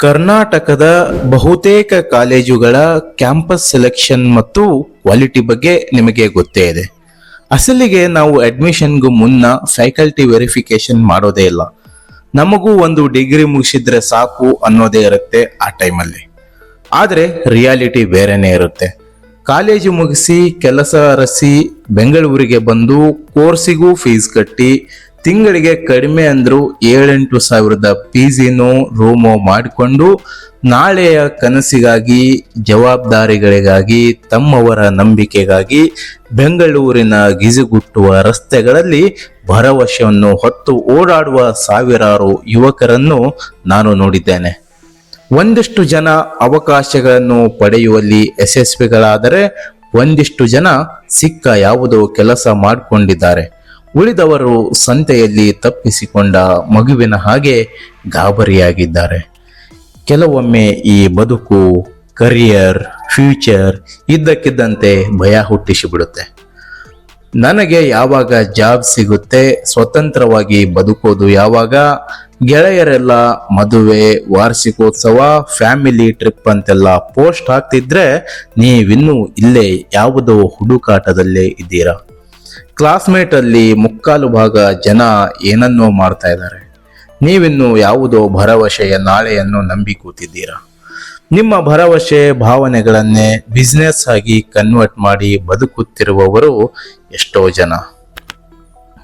ಕರ್ನಾಟಕದ ಬಹುತೇಕ ಕಾಲೇಜುಗಳ ಕ್ಯಾಂಪಸ್ ಸೆಲೆಕ್ಷನ್ ಮತ್ತು ಕ್ವಾಲಿಟಿ ಬಗ್ಗೆ ನಿಮಗೆ ಗೊತ್ತೇ ಇದೆ. ಅಸಲಿಗೆ ನಾವು ಅಡ್ಮಿಷನ್ಗೂ ಮುನ್ನ ಫ್ಯಾಕಲ್ಟಿ ವೆರಿಫಿಕೇಶನ್ ಮಾಡೋದೇ ಇಲ್ಲ. ನಮಗೂ ಒಂದು ಡಿಗ್ರಿ ಮುಗಿಸಿದ್ರೆ ಸಾಕು ಅನ್ನೋದೇ ಇರುತ್ತೆ ಆ ಟೈಮಲ್ಲಿ. ಆದರೆ ರಿಯಾಲಿಟಿ ಬೇರೆನೇ ಇರುತ್ತೆ. ಕಾಲೇಜು ಮುಗಿಸಿ ಕೆಲಸ ಅರಸಿ ಬೆಂಗಳೂರಿಗೆ ಬಂದು ಕೋರ್ಸಿಗೂ ಫೀಸ್ ಕಟ್ಟಿ ತಿಂಗಳಿಗೆ ಕಡಿಮೆ ಅಂದ್ರು ಏಳೆಂಟು ಸಾವಿರದ ಪಿ ಜಿನೋ ರೂಮೋ ಮಾಡಿಕೊಂಡು ನಾಳೆಯ ಕನಸಿಗಾಗಿ, ಜವಾಬ್ದಾರಿಗಳಿಗಾಗಿ, ತಮ್ಮವರ ನಂಬಿಕೆಗಾಗಿ ಬೆಂಗಳೂರಿನ ಗಿಜುಗುಟ್ಟುವ ರಸ್ತೆಗಳಲ್ಲಿ ಭರವಸೆಯನ್ನು ಹೊತ್ತು ಓಡಾಡುವ ಸಾವಿರಾರು ಯುವಕರನ್ನು ನಾನು ನೋಡಿದ್ದೇನೆ. ಒಂದಿಷ್ಟು ಜನ ಅವಕಾಶಗಳನ್ನು ಪಡೆಯುವಲ್ಲಿ ಯಶಸ್ವಿಗಳಾದರೆ, ಒಂದಿಷ್ಟು ಜನ ಸಿಕ್ಕ ಯಾವುದೋ ಕೆಲಸ ಮಾಡಿಕೊಂಡಿದ್ದಾರೆ. ಉಳಿದವರು ಸಂತೆಯಲ್ಲಿ ತಪ್ಪಿಸಿಕೊಂಡ ಮಗುವಿನ ಹಾಗೆ ಗಾಬರಿಯಾಗಿದ್ದಾರೆ. ಕೆಲವೊಮ್ಮೆ ಈ ಬದುಕು ಕರಿಯರ್ ಫ್ಯೂಚರ್ ಇದ್ದಕ್ಕಿದ್ದಂತೆ ಭಯ ಹುಟ್ಟಿಸಿಬಿಡುತ್ತೆ. ನನಗೆ ಯಾವಾಗ ಜಾಬ್ ಸಿಗುತ್ತೆ, ಸ್ವತಂತ್ರವಾಗಿ ಬದುಕೋದು ಯಾವಾಗ? ಗೆಳೆಯರೆಲ್ಲ ಮದುವೆ, ವಾರ್ಷಿಕೋತ್ಸವ ಫ್ಯಾಮಿಲಿ ಟ್ರಿಪ್ ಅಂತೆಲ್ಲ ಪೋಸ್ಟ್ ಹಾಕ್ತಿದ್ರೆ ನೀವಿನ್ನೂ ಇಲ್ಲೇ ಯಾವುದೋ ಹುಡುಕಾಟದಲ್ಲೇ ಇದ್ದೀರಾ? ಕ್ಲಾಸ್ಮೇಟ್ ಅಲ್ಲಿ ಮುಕ್ಕಾಲು ಭಾಗ ಜನ ಏನನ್ನೋ ಮಾಡ್ತಾ ಇದ್ದಾರೆ. ನೀವಿನ್ನು ಯಾವುದೋ ಭರವಸೆಯ ನಾಳೆಯನ್ನು ನಂಬಿ ಕೂತಿದ್ದೀರಾ? ನಿಮ್ಮ ಭರವಸೆ, ಭಾವನೆಗಳನ್ನೇ ಬಿಸ್ನೆಸ್ ಆಗಿ ಕನ್ವರ್ಟ್ ಮಾಡಿ ಬದುಕುತ್ತಿರುವವರು ಎಷ್ಟೋ ಜನ.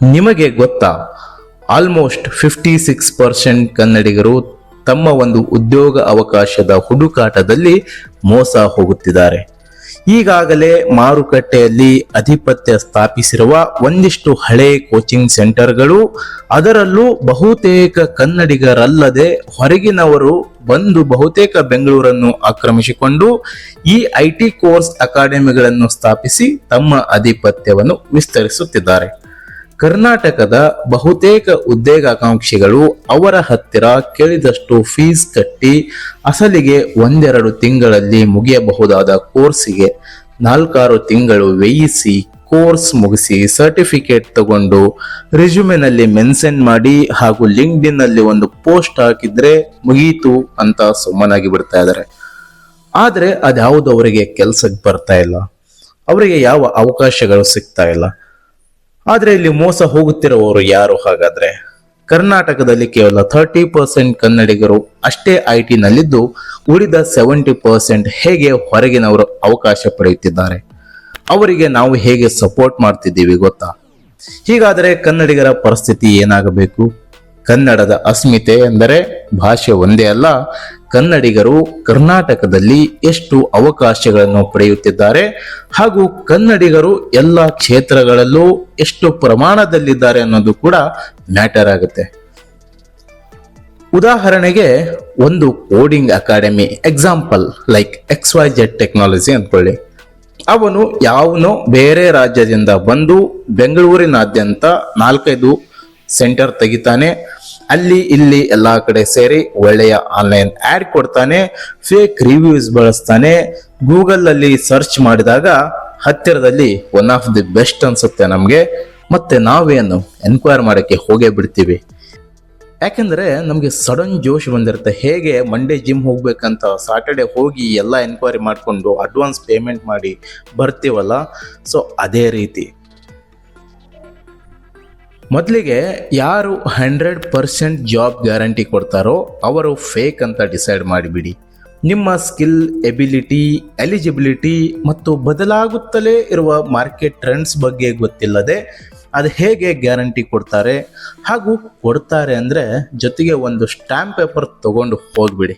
ನಿಮಗೆ ಗೊತ್ತಾ ಆಲ್ಮೋಸ್ಟ್ ಫಿಫ್ಟಿ ಸಿಕ್ಸ್ ಪರ್ಸೆಂಟ್ ಕನ್ನಡಿಗರು ತಮ್ಮ ಒಂದು ಉದ್ಯೋಗ ಅವಕಾಶದ ಹುಡುಕಾಟದಲ್ಲಿ ಮೋಸ ಹೋಗುತ್ತಿದ್ದಾರೆ. ಈಗಾಗಲೇ ಮಾರುಕಟ್ಟೆಯಲ್ಲಿ ಅಧಿಪತ್ಯ ಸ್ಥಾಪಿಸಿರುವ ಒಂದಿಷ್ಟು ಹಳೆ ಕೋಚಿಂಗ್ ಸೆಂಟರ್ಗಳು, ಅದರಲ್ಲೂ ಬಹುತೇಕ ಕನ್ನಡಿಗರಲ್ಲದೆ ಹೊರಗಿನವರು ಬಂದು ಬಹುತೇಕ ಬೆಂಗಳೂರನ್ನು ಆಕ್ರಮಿಸಿಕೊಂಡು ಈ ಐಟಿ ಕೋರ್ಸ್ ಅಕಾಡೆಮಿಗಳನ್ನು ಸ್ಥಾಪಿಸಿ ತಮ್ಮ ಆಧಿಪತ್ಯವನ್ನು ವಿಸ್ತರಿಸುತ್ತಿದ್ದಾರೆ. ಕರ್ನಾಟಕದ ಬಹುತೇಕ ಉದ್ಯೋಗಾಕಾಂಕ್ಷಿಗಳು ಅವರ ಹತ್ತಿರ ಕೇಳಿದಷ್ಟು ಫೀಸ್ ಕಟ್ಟಿ ಅಸಲಿಗೆ ಒಂದೆರಡು ತಿಂಗಳಲ್ಲಿ ಮುಗಿಯಬಹುದಾದ ಕೋರ್ಸಿಗೆ ನಾಲ್ಕಾರು ತಿಂಗಳು ವ್ಯಯಿಸಿ ಕೋರ್ಸ್ ಮುಗಿಸಿ ಸರ್ಟಿಫಿಕೇಟ್ ತಗೊಂಡು ರೆಸ್ಯೂಮೆನಲ್ಲಿ ಮೆನ್ಷನ್ ಮಾಡಿ ಹಾಗೂ ಲಿಂಕ್ಡಿನ್ನಲ್ಲಿ ಒಂದು ಪೋಸ್ಟ್ ಹಾಕಿದ್ರೆ ಮುಗೀತು ಅಂತ ಸುಮ್ಮನಾಗಿ ಬಿಡ್ತಾ ಇದ್ದಾರೆ. ಆದರೆ ಅದ್ಯಾವುದು ಅವರಿಗೆ ಕೆಲ್ಸಕ್ಕೆ ಬರ್ತಾ ಇಲ್ಲ. ಅವರಿಗೆ ಯಾವ ಅವಕಾಶಗಳು ಸಿಗ್ತಾ ಇಲ್ಲ. ಆದ್ರೆ ಇಲ್ಲಿ ಮೋಸ ಹೋಗುತ್ತಿರುವವರು ಯಾರು ಹಾಗಾದ್ರೆ? ಕರ್ನಾಟಕದಲ್ಲಿ ಕೇವಲ ಥರ್ಟಿ ಪರ್ಸೆಂಟ್ ಕನ್ನಡಿಗರು ಅಷ್ಟೇ ಐ ನಲ್ಲಿದ್ದು ಉಳಿದ ಸೆವೆಂಟಿ ಪರ್ಸೆಂಟ್ ಹೇಗೆ ಹೊರಗಿನವರು ಅವಕಾಶ ಪಡೆಯುತ್ತಿದ್ದಾರೆ? ಅವರಿಗೆ ನಾವು ಹೇಗೆ ಸಪೋರ್ಟ್ ಮಾಡ್ತಿದ್ದೀವಿ ಗೊತ್ತಾ? ಹೀಗಾದರೆ ಕನ್ನಡಿಗರ ಪರಿಸ್ಥಿತಿ ಏನಾಗಬೇಕು? ಕನ್ನಡದ ಅಸ್ಮಿತೆ ಎಂದರೆ ಭಾಷೆ ಒಂದೇ ಅಲ್ಲ. ಕನ್ನಡಿಗರು ಕರ್ನಾಟಕದಲ್ಲಿ ಎಷ್ಟು ಅವಕಾಶಗಳನ್ನು ಪಡೆಯುತ್ತಿದ್ದಾರೆ ಹಾಗೂ ಕನ್ನಡಿಗರು ಎಲ್ಲ ಕ್ಷೇತ್ರಗಳಲ್ಲೂ ಎಷ್ಟು ಪ್ರಮಾಣದಲ್ಲಿದ್ದಾರೆ ಅನ್ನೋದು ಕೂಡ ಮ್ಯಾಟರ್ ಆಗುತ್ತೆ. ಉದಾಹರಣೆಗೆ ಒಂದು coding academy, example like X Y Z technology ಅಂದ್ಕೊಳ್ಳಿ. ಅವನು ಯಾವನೋ ಬೇರೆ ರಾಜ್ಯದಿಂದ ಬಂದು ಬೆಂಗಳೂರಿನಾದ್ಯಂತ ನಾಲ್ಕೈದು ಸೆಂಟರ್ ತೆಗಿತಾನೆ. ಅಲ್ಲಿ ಇಲ್ಲಿ ಎಲ್ಲಾ ಕಡೆ ಸೇರಿ ಒಳ್ಳೆಯ ಆನ್ಲೈನ್ ಆಡ್ ಕೊಡ್ತಾನೆ ಫೇಕ್ ರಿವ್ಯೂಸ್ ಬಳಸ್ತಾನೆ. ಗೂಗಲ್ ಅಲ್ಲಿ ಸರ್ಚ್ ಮಾಡಿದಾಗ ಹತ್ತಿರದಲ್ಲಿ ಒನ್ ಆಫ್ ದಿ ಬೆಸ್ಟ್ ಅನ್ಸುತ್ತೆ ನಮಗೆ. ಮತ್ತೆ ನಾವೇನು ಎನ್ಕ್ವೈರ್ ಮಾಡಕ್ಕೆ ಹೋಗೇ ಬಿಡ್ತೀವಿ. ಯಾಕೆಂದ್ರೆ ನಮಗೆ ಸಡನ್ ಜೋಶ್ ಬಂದಿರುತ್ತೆ. ಹೇಗೆ ಮಂಡೇ ಜಿಮ್ ಹೋಗ್ಬೇಕಂತ ಸಾಟರ್ಡೆ ಹೋಗಿ ಎಲ್ಲ ಎನ್ಕ್ವೈರಿ ಮಾಡಿಕೊಂಡು ಅಡ್ವಾನ್ಸ್ ಪೇಮೆಂಟ್ ಮಾಡಿ ಬರ್ತೀವಲ್ಲ. ಸೊ ಅದೇ ರೀತಿ. ಮೊದಲಿಗೆ ಯಾರು ಹಂಡ್ರೆಡ್ ಪರ್ಸೆಂಟ್ ಜಾಬ್ ಗ್ಯಾರಂಟಿ ಕೊಡ್ತಾರೋ ಅವರು ಫೇಕ್ ಅಂತ ಡಿಸೈಡ್ ಮಾಡಿಬಿಡಿ. ನಿಮ್ಮ ಸ್ಕಿಲ್ ಎಬಿಲಿಟಿ ಎಲಿಜಿಬಿಲಿಟಿ ಮತ್ತು ಬದಲಾಗುತ್ತಲೇ ಇರುವ ಮಾರ್ಕೆಟ್ ಟ್ರೆಂಡ್ಸ್ ಬಗ್ಗೆ ಗೊತ್ತಿಲ್ಲದೆ ಅದು ಹೇಗೆ ಗ್ಯಾರಂಟಿ ಕೊಡ್ತಾರೆ ಹಾಗೂ ಕೊಡ್ತಾರೆ ಅಂದರೆ ಜೊತೆಗೆ ಒಂದು ಸ್ಟ್ಯಾಂಪ್ ಪೇಪರ್ ತಗೊಂಡು ಹೋಗ್ಬಿಡಿ.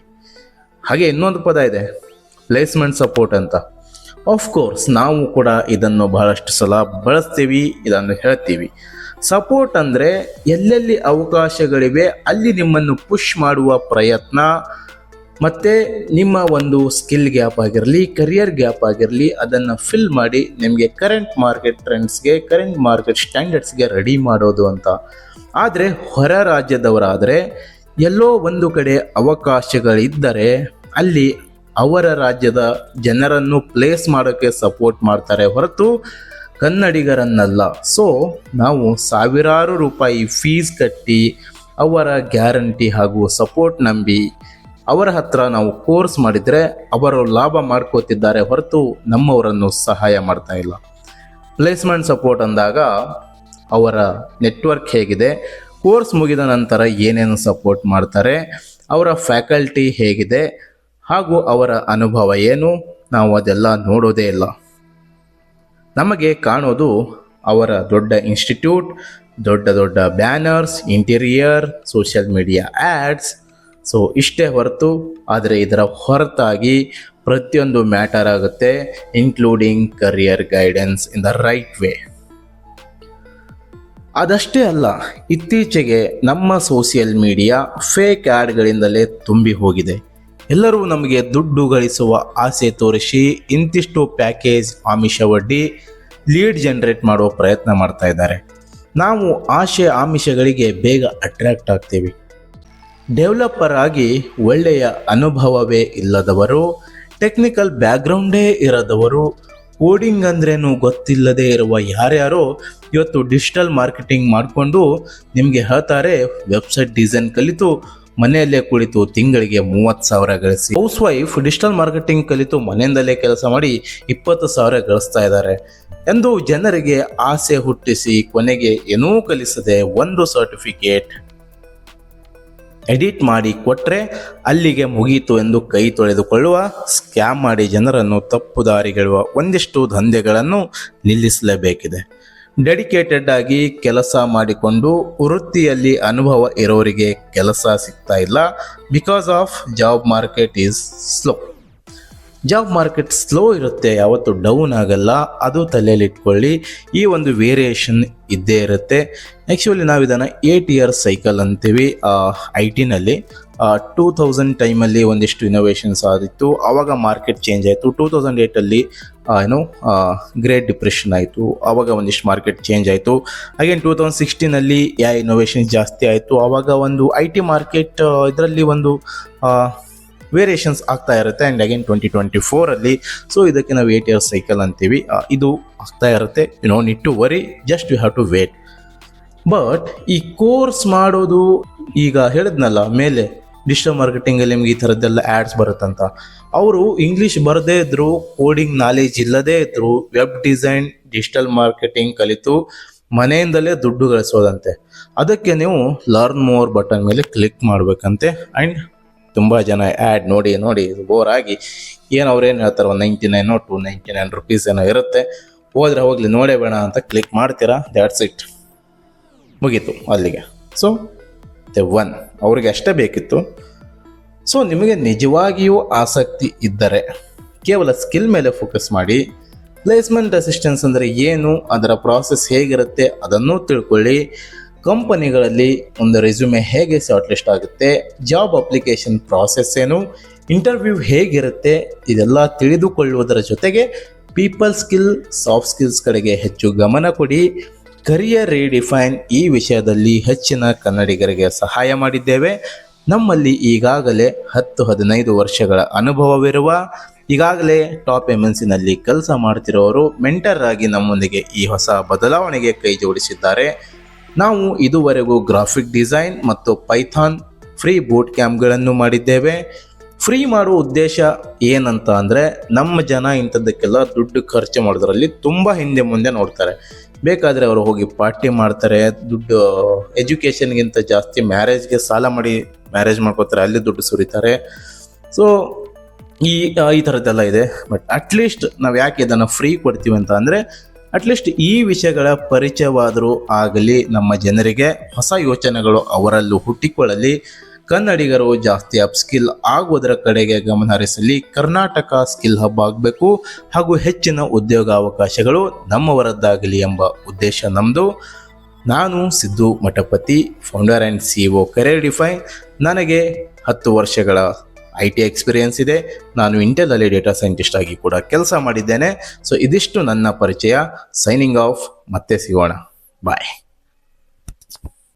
ಹಾಗೆ ಇನ್ನೊಂದು ಪದ ಇದೆ ಪ್ಲೇಸ್ಮೆಂಟ್ ಸಪೋರ್ಟ್ ಅಂತ. ಆಫ್ ಕೋರ್ಸ್ ನಾವು ಕೂಡ ಇದನ್ನು ಬಹಳಷ್ಟು ಸಲ ಬಳಸ್ತೀವಿ, ಇದನ್ನು ಹೇಳ್ತೀವಿ. ಸಪೋರ್ಟ್ ಅಂದರೆ ಎಲ್ಲೆಲ್ಲಿ ಅವಕಾಶಗಳಿವೆ, ಅಲ್ಲಿ ನಿಮ್ಮನ್ನು ಪುಷ್ ಮಾಡುವ ಪ್ರಯತ್ನ. ಮತ್ತು ನಿಮ್ಮ ಒಂದು ಸ್ಕಿಲ್ ಗ್ಯಾಪ್ ಆಗಿರಲಿ ಕರಿಯರ್ ಗ್ಯಾಪ್ ಆಗಿರಲಿ, ಅದನ್ನು ಫಿಲ್ ಮಾಡಿ ನಿಮಗೆ ಕರೆಂಟ್ ಮಾರ್ಕೆಟ್ ಟ್ರೆಂಡ್ಸ್ಗೆ ಕರೆಂಟ್ ಮಾರ್ಕೆಟ್ ಸ್ಟ್ಯಾಂಡರ್ಡ್ಸ್ಗೆ ರೆಡಿ ಮಾಡೋದು ಅಂತ. ಆದರೆ ಹೊರ ರಾಜ್ಯದವರಾದರೆ, ಎಲ್ಲೋ ಒಂದು ಕಡೆ ಅವಕಾಶಗಳಿದ್ದರೆ, ಅಲ್ಲಿ ಅವರ ರಾಜ್ಯದ ಜನರನ್ನು ಪ್ಲೇಸ್ ಮಾಡೋಕ್ಕೆ ಸಪೋರ್ಟ್ ಮಾಡ್ತಾರೆ ಹೊರತು ಕನ್ನಡಿಗರನ್ನಲ್ಲ. ಸೊ ನಾವು ಸಾವಿರಾರು ರೂಪಾಯಿ ಫೀಸ್ ಕಟ್ಟಿ, ಅವರ ಗ್ಯಾರಂಟಿ ಹಾಗೂ ಸಪೋರ್ಟ್ ನಂಬಿ, ಅವರ ಹತ್ರ ನಾವು ಕೋರ್ಸ್ ಮಾಡಿದರೆ ಅವರು ಲಾಭ ಮಾಡ್ಕೋತಿದ್ದಾರೆ ಹೊರತು ನಮ್ಮವರನ್ನು ಸಹಾಯ ಮಾಡ್ತಾ ಇಲ್ಲ. ಪ್ಲೇಸ್ಮೆಂಟ್ ಸಪೋರ್ಟ್ ಅಂದಾಗ ಅವರ ನೆಟ್ವರ್ಕ್ ಹೇಗಿದೆ ಕೋರ್ಸ್ ಮುಗಿದ ನಂತರ ಏನೇನು ಸಪೋರ್ಟ್ ಮಾಡ್ತಾರೆ, ಅವರ ಫ್ಯಾಕಲ್ಟಿ ಹೇಗಿದೆ, ಹಾಗೂ ಅವರ ಅನುಭವ ಏನು, ನಾವು ಅದೆಲ್ಲ ನೋಡೋದೇ ಇಲ್ಲ. ನಮಗೆ ಕಾಣೋದು ಅವರ ದೊಡ್ಡ ಇನ್ಸ್ಟಿಟ್ಯೂಟ್, ದೊಡ್ಡ ದೊಡ್ಡ banners, interior, social media ads so, ಇಷ್ಟೇ ಹೊರತು, ಆದರೆ ಇದರ ಹೊರತಾಗಿ ಪ್ರತಿಯೊಂದು ಮ್ಯಾಟರ್ ಆಗುತ್ತೆ including career guidance in the right way ಅದಷ್ಟೇ ಅಲ್ಲ, ಇತ್ತೀಚೆಗೆ ನಮ್ಮ ಸೋಷಿಯಲ್ ಮೀಡಿಯಾ ಫೇಕ್ ಆ್ಯಡ್ಗಳಿಂದಲೇ ತುಂಬಿ ಹೋಗಿದೆ. ಎಲ್ಲರೂ ನಮಗೆ ದುಡ್ಡು ಗಳಿಸುವ ಆಸೆ ತೋರಿಸಿ ಇಂತಿಷ್ಟು ಪ್ಯಾಕೇಜ್ ಆಮಿಷ ಒಡ್ಡಿ ಲೀಡ್ ಜನರೇಟ್ ಮಾಡುವ ಪ್ರಯತ್ನ ಮಾಡ್ತಾ ಇದ್ದಾರೆ. ನಾವು ಆಶೆ ಆಮಿಷಗಳಿಗೆ ಬೇಗ ಅಟ್ರಾಕ್ಟ್ ಆಗ್ತೀವಿ. ಡೆವಲಪರ್ ಆಗಿ ಒಳ್ಳೆಯ ಅನುಭವವೇ ಇಲ್ಲದವರು, ಟೆಕ್ನಿಕಲ್ ಬ್ಯಾಕ್ಗ್ರೌಂಡೇ ಇರದವರು, ಕೋಡಿಂಗ್ ಅಂದ್ರೇನು ಗೊತ್ತಿಲ್ಲದೆ ಇರುವ ಯಾರ್ಯಾರೋ ಇವತ್ತು ಡಿಜಿಟಲ್ ಮಾರ್ಕೆಟಿಂಗ್ ಮಾಡಿಕೊಂಡು ನಿಮಗೆ ಹೇಳ್ತಾರೆ, ವೆಬ್ಸೈಟ್ ಡಿಸೈನ್ ಕಲಿತು ಮನೆಯಲ್ಲೇ ಕುಳಿತು ತಿಂಗಳಿಗೆ ಮೂವತ್ತು ಸಾವಿರ ಗಳಿಸಿ ಹೌಸ್ ವೈಫ್ ಡಿಜಿಟಲ್ ಮಾರ್ಕೆಟಿಂಗ್ ಕಲಿತು ಮನೆಯಿಂದಲೇ ಕೆಲಸ ಮಾಡಿ ಇಪ್ಪತ್ತು ಸಾವಿರ ಗಳಿಸ್ತಾ ಇದ್ದಾರೆ ಎಂದು ಜನರಿಗೆ ಆಸೆ ಹುಟ್ಟಿಸಿ ಕೊನೆಗೆ ಏನೂ ಕಲಿಸದೆ ಒಂದು ಸರ್ಟಿಫಿಕೇಟ್ ಎಡಿಟ್ ಮಾಡಿ ಕೊಟ್ಟರೆ ಅಲ್ಲಿಗೆ ಮುಗೀತು ಎಂದು ಕೈ ತೊಳೆದುಕೊಳ್ಳುವ, ಸ್ಕ್ಯಾಮ್ ಮಾಡಿ ಜನರನ್ನು ತಪ್ಪು ದಾರಿಗೆಳುವ ಒಂದಿಷ್ಟು ದಂಧೆಗಳನ್ನು ನಿಲ್ಲಿಸಲೇಬೇಕಿದೆ. ಡೆಡಿಕೇಟೆಡ್ ಆಗಿ ಕೆಲಸ ಮಾಡಿಕೊಂಡು ವೃತ್ತಿಯಲ್ಲಿ ಅನುಭವ ಇರೋರಿಗೆ ಕೆಲಸ ಸಿಗ್ತಾ ಇಲ್ಲ. Because of job market is slow job market slow ಇರುತ್ತೆ, ಯಾವತ್ತು ಡೌನ್ ಆಗಲ್ಲ. ಅದು ತಲೆಯಲ್ಲಿ ಇಟ್ಕೊಳ್ಳಿ. ಈ ಒಂದು ವೇರಿಯೇಷನ್ ಇದ್ದೇ ಇರುತ್ತೆ. ಆ್ಯಕ್ಚುಲಿ ನಾವು ಇದನ್ನು ಏಟ್ ಇಯರ್ ಸೈಕಲ್ ಅಂತೀವಿ ಐ ಟಿನಲ್ಲಿ ಟೂ ತೌಸಂಡ್ ಟೈಮಲ್ಲಿ ಒಂದಿಷ್ಟು ಇನೋವೇಷನ್ಸ್ ಆದಿತ್ತು. ಆವಾಗ ಮಾರ್ಕೆಟ್ ಚೇಂಜ್ ಆಯಿತು. ಟೂ ತೌಸಂಡ್ ಏಯ್ಟಲ್ಲಿ ಏನು ಗ್ರೇಟ್ ಡಿಪ್ರೆಷನ್ ಆಯಿತು. ಆವಾಗ ಒಂದಿಷ್ಟು ಮಾರ್ಕೆಟ್ ಚೇಂಜ್ ಆಯಿತು. ಅಗೇನ್ ಟೂ ತೌಸಂಡ್ ಸಿಕ್ಸ್ಟೀನಲ್ಲಿ ಯಾ ಇನೋವೇಷನ್ಸ್ ಜಾಸ್ತಿ ಆಯಿತು. ಆವಾಗ ಒಂದು ಐ ಟಿ ಮಾರ್ಕೆಟ್ ಇದರಲ್ಲಿ ಒಂದು ವೇರಿಯೇಷನ್ಸ್ ಆಗ್ತಾ ಇರುತ್ತೆ. ಆ್ಯಂಡ್ ಅಗೇನ್ ಟ್ವೆಂಟಿ ಟ್ವೆಂಟಿ ಫೋರಲ್ಲಿ ಸೊ ಇದಕ್ಕೆ ನಾವು ಏಟ್ ಇಯರ್ ಸೈಕಲ್ ಅಂತೀವಿ. ಇದು ಆಗ್ತಾ ಇರುತ್ತೆ. You know need to worry just you have to wait but ಈ ಕೋರ್ಸ್ ಮಾಡೋದು, ಈಗ ಹೇಳಿದ್ನಲ್ಲ, ಮೇಲೆ ಡಿಜಿಟಲ್ ಮಾರ್ಕೆಟಿಂಗಲ್ಲಿ ನಿಮ್ಗೆ ಈ ಥರದ್ದೆಲ್ಲ ಆ್ಯಡ್ಸ್ ಬರುತ್ತಂತ. ಅವರು ಇಂಗ್ಲೀಷ್ ಬರದೇ ಇದ್ರು ಕೋಡಿಂಗ್ ನಾಲೆಜ್ ಇಲ್ಲದೇ ಇದ್ರು ವೆಬ್ ಡಿಸೈನ್ ಡಿಜಿಟಲ್ ಮಾರ್ಕೆಟಿಂಗ್ ಕಲಿತು, ಮನೆಯಿಂದಲೇ ದುಡ್ಡು ಗಳಿಸೋದಂತೆ. ಅದಕ್ಕೆ ನೀವು ಲರ್ನ್ ಮೋರ್ ಬಟನ್ ಮೇಲೆ ಕ್ಲಿಕ್ ಮಾಡಬೇಕಂತೆ. ಆ್ಯಂಡ್ ತುಂಬ ಜನ ಆ್ಯಡ್ ನೋಡಿ ನೋಡಿ ಬೋರ್ ಆಗಿ ಏನು ಅವ್ರೇನು ಹೇಳ್ತಾರೆ, ಒಂದು ನೈಂಟಿ ನೈನೋ ಟು ನೈಂಟಿ ನೈನ್ ರುಪೀಸ್ ಏನೋ ಇರುತ್ತೆ. ಹೋದರೆ ಹೋಗಲಿ, ನೋಡೇ ಬೇಡ ಅಂತ ಕ್ಲಿಕ್ ಮಾಡ್ತೀರಾ ದ್ಯಾಟ್ಸ್ ಇಟ್ ಮುಗೀತು ಅಲ್ಲಿಗೆ. ಸೊ ದೆ ಒನ್ ಅವ್ರಿಗೆ ಅಷ್ಟೇ ಬೇಕಿತ್ತು. ಸೊ ನಿಮಗೆ ನಿಜವಾಗಿಯೂ ಆಸಕ್ತಿ ಇದ್ದರೆ, ಕೇವಲ ಸ್ಕಿಲ್ ಮೇಲೆ ಫೋಕಸ್ ಮಾಡಿ ಪ್ಲೇಸ್ಮೆಂಟ್ ಅಸಿಸ್ಟೆನ್ಸ್ ಅಂದರೆ ಏನು, ಅದರ ಪ್ರಾಸೆಸ್ ಹೇಗಿರುತ್ತೆ, ಅದನ್ನು ತಿಳ್ಕೊಳ್ಳಿ. ಕಂಪನಿಗಳಲ್ಲಿ ಒಂದು ರೆಸ್ಯೂಮೆ ಹೇಗೆ ಶಾರ್ಟ್ ಲಿಸ್ಟ್ ಆಗುತ್ತೆ, ಜಾಬ್ ಅಪ್ಲಿಕೇಶನ್ ಪ್ರಾಸೆಸ್ ಏನು, ಇಂಟರ್ವ್ಯೂ ಹೇಗಿರುತ್ತೆ, ಇದೆಲ್ಲ ತಿಳಿದುಕೊಳ್ಳುವುದರ ಜೊತೆಗೆ ಪೀಪಲ್ ಸ್ಕಿಲ್, ಸಾಫ್ಟ್ ಸ್ಕಿಲ್ಸ್ ಕಡೆಗೆ ಹೆಚ್ಚು ಗಮನ ಕೊಡಿ. ಕರಿಯರ್ ರೀಡಿಫೈನ್ ಈ ವಿಷಯದಲ್ಲಿ ಹೆಚ್ಚಿನ ಕನ್ನಡಿಗರಿಗೆ ಸಹಾಯ ಮಾಡಿದ್ದೇವೆ. ನಮ್ಮಲ್ಲಿ ಈಗಾಗಲೇ ಹತ್ತು ಹದಿನೈದು ವರ್ಷಗಳ ಅನುಭವವಿರುವ, ಈಗಾಗಲೇ ಟಾಪ್ ಎಂ ಎನ್ ಸಿನಲ್ಲಿ ಕೆಲಸ ಮಾಡ್ತಿರೋರು ಮೆಂಟರ್ ಆಗಿ ನಮ್ಮೊಂದಿಗೆ ಈ ಹೊಸ ಬದಲಾವಣೆಗೆ ಕೈ ಜೋಡಿಸಿದ್ದಾರೆ. ನಾವು ಇದುವರೆಗೂ ಗ್ರಾಫಿಕ್ ಡಿಸೈನ್ ಮತ್ತು ಪೈಥಾನ್ ಫ್ರೀ ಬೂಟ್ ಕ್ಯಾಂಪ್ಗಳನ್ನು ಮಾಡಿದ್ದೇವೆ. ಫ್ರೀ ಮಾಡುವ ಉದ್ದೇಶ ಏನಂತ ಅಂದರೆ ನಮ್ಮ ಜನ ಇಂಥದ್ದಕ್ಕೆಲ್ಲ ದುಡ್ಡು ಖರ್ಚು ಮಾಡೋದ್ರಲ್ಲಿ ತುಂಬ ಹಿಂದೆ ಮುಂದೆ ನೋಡ್ತಾರೆ. ಬೇಕಾದರೆ ಅವರು ಹೋಗಿ ಪಾರ್ಟಿ ಮಾಡ್ತಾರೆ, ದುಡ್ಡು ಎಜುಕೇಷನ್ಗಿಂತ ಜಾಸ್ತಿ ಮ್ಯಾರೇಜ್ಗೆ ಸಾಲ ಮಾಡಿ ಮ್ಯಾರೇಜ್ ಮಾಡ್ಕೋತಾರೆ, ಅಲ್ಲಿ ದುಡ್ಡು ಸುರಿತಾರೆ. ಸೊ ಈ ಈ ಥರದ್ದೆಲ್ಲ ಇದೆ. ಬಟ್ ಅಟ್ಲೀಸ್ಟ್ ನಾವು ಯಾಕೆ ಇದನ್ನು ಫ್ರೀ ಕೊಡ್ತೀವಿ ಅಂತ ಅಂದರೆ ಅಟ್ಲೀಸ್ಟ್ ಈ ವಿಷಯಗಳ ಪರಿಚಯವಾದರೂ ಆಗಲಿ, ನಮ್ಮ ಜನರಿಗೆ ಹೊಸ ಯೋಚನೆಗಳು ಅವರಲ್ಲೂ ಹುಟ್ಟಿಕೊಳ್ಳಲಿ. ಕನ್ನಡಿಗರು ಜಾಸ್ತಿ ಅಪ್ ಸ್ಕಿಲ್ ಆಗುವುದರ ಕಡೆಗೆ ಗಮನ ಹರಿಸಲಿ. ಕರ್ನಾಟಕ ಸ್ಕಿಲ್ ಹಬ್ ಆಗಬೇಕು ಹಾಗೂ ಹೆಚ್ಚಿನ ಉದ್ಯೋಗಾವಕಾಶಗಳು ನಮ್ಮವರದ್ದಾಗಲಿ ಎಂಬ ಉದ್ದೇಶ ನಮ್ಮದು ನಾನು Siddu Mathapati founder and C O career define ನನಗೆ ಹತ್ತು ವರ್ಷಗಳ ಐ ಟಿ ಎಕ್ಸ್ಪೀರಿಯನ್ಸ್ ಇದೆ. ನಾನು ಇಂಟೆಲಲ್ಲಿ ಡೇಟಾ ಸೈಂಟಿಸ್ಟ್ ಆಗಿ ಕೂಡ ಕೆಲಸ ಮಾಡಿದ್ದೇನೆ. ಸೊ ಇದಿಷ್ಟು ನನ್ನ ಪರಿಚಯ. ಸೈನಿಂಗ್ ಆಫ್ ಮತ್ತೆ ಸಿಗೋಣ. ಬಾಯ್